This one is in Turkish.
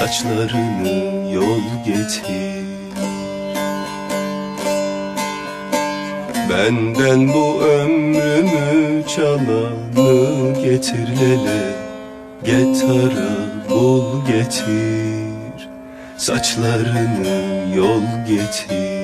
Saçlarını yol getir. Benden bu ömrümü çalanı getir lele. Getara bul getir. Saçlarını yol getir